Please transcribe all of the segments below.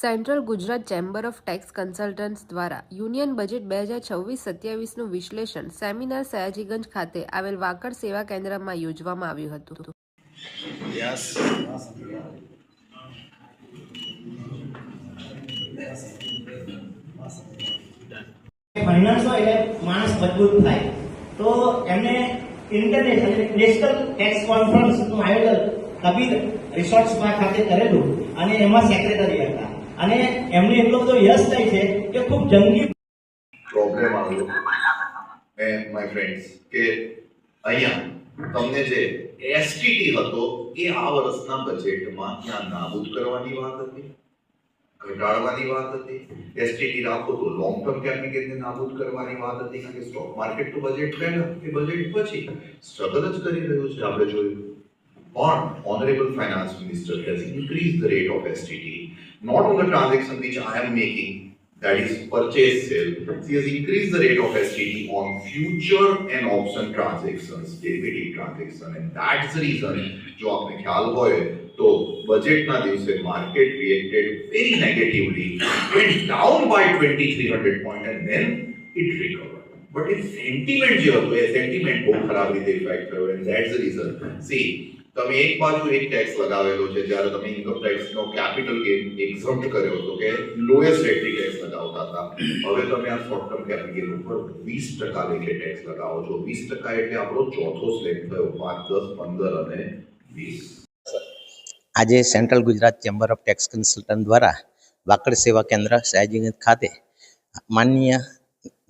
Central Gujarat chamber of tax consultants દ્વારા union budget બે હજાર છવ્વીસ સત્યાવીસનું વિશ્લેષણ સેમિનાર સયાજીગંજ ખાતે આવેલ વાકડ સેવા કેન્દ્રમાં યોજવામાં આવ્યું હતું. ફાઇનાન્સ હોય માણસ મજબૂત થાય. તો એમને ઇન્ટરનેશનલ નેશનલ ટેક્સ કોન્ફરન્સનું આયોજન કબીર રિસોર્ટ્સમાં ખાતે કરેલું અને એમાં સેક્રેટરી હતા. અને એમને એટલો બધો યશ થાય છે કે ખૂબ જંગી પ્રોબ્લેમ આવ્યો. મેં માય ફ્રેન્ડ્સ કે અહીંયા તમને જે એસટીટી હતો એ આ વર્ષના બજેટમાં ત્યાં નાબૂદ કરવાની વાત હતી, ઘટાડવાની વાત હતી. એસટીટી રાખો તો લોંગ ટર્મ કેપિટલને નાબૂદ કરવાની વાત હતી, કારણ કે સ્ટોક માર્કેટ તો બજેટ પહેલા એ બજેટ પછી સ્ટ્રગલ જ કરી રહ્યું છે. આપણે જોયું on Honorable Finance Minister has increased the rate of STT, not on the transaction which I am making, that is purchase sale, He has increased the rate of STT on future and option transactions, derivative transaction, and that's the reason, जो आपने ख्याल होए, तो budget ना market reacted very negatively, went down by 2300 point and then it recovered. But if sentiment जो है, sentiment बहुत खराब रीते इफेक्ट करो, and that's the reason. See, તમે એક બાજુ એક ટેક્સ લગાવેલો છે, જ્યારે તમે ઇન્કમ ટેક્સ નો કેપિટલ ગેન એક્ઝમ્પ્ટ કર્યો હતો કે લોએસ્ટ રેટની ટેક્સ લગાવતા હતા. હવે તમે આ શોર્ટ ટર્મ કેપિટલ ઉપર 20% ટકા લેખે ટેક્સ લગાવો છો. 20% ટકા એટલે આપણો ચોથો સ્લેબ થયો 5 10 15 અને 20 આજે central Gujarat chamber of tax consultant દ્વારા વાકડ સેવા કેન્દ્ર સયાજીગંજ ખાતે માનનીય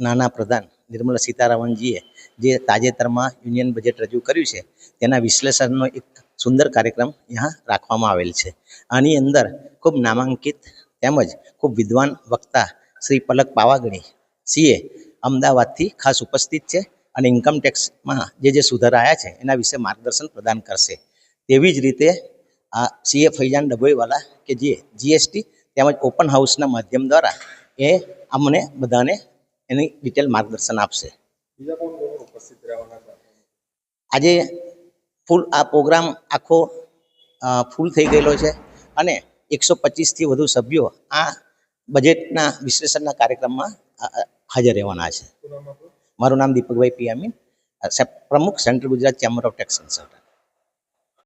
નાના પ્રધાન નિર્મલા સીતારામનજીએ જે તાજેતરમાં યુનિયન બજેટ રજૂ કર્યું છે, તેના વિશ્લેષણનો એક સુંદર કાર્યક્રમ અહીંયા રાખવામાં આવેલ છે. આની અંદર ખૂબ નામાંકિત તેમજ ખૂબ વિદ્વાન વક્તા શ્રી પલક પાવાગણી સીએ અમદાવાદથી ખાસ ઉપસ્થિત છે અને ઇન્કમ ટેક્સમાં જે જે સુધાર આવ્યા છે, એના વિશે માર્ગદર્શન પ્રદાન કરશે. તેવી જ રીતે આ સીએ ફૈજાન ડભોઈવાલા કે જે જીએસટી તેમજ ઓપન હાઉસના માધ્યમ દ્વારા એ અમને બધાને એની ડિટેલ માર્ગદર્શન આપશે. આજે ફૂલ આ પ્રોગ્રામ આખો ફૂલ થઈ ગયેલો છે અને એકસો પચીસથી વધુ સભ્યો આ બજેટના વિશ્લેષણના કાર્યક્રમમાં હાજર રહેવાના છે. મારું નામ દીપકભાઈ પિયામીન અ, પ્રમુખ central Gujarat chamber of tax consultant.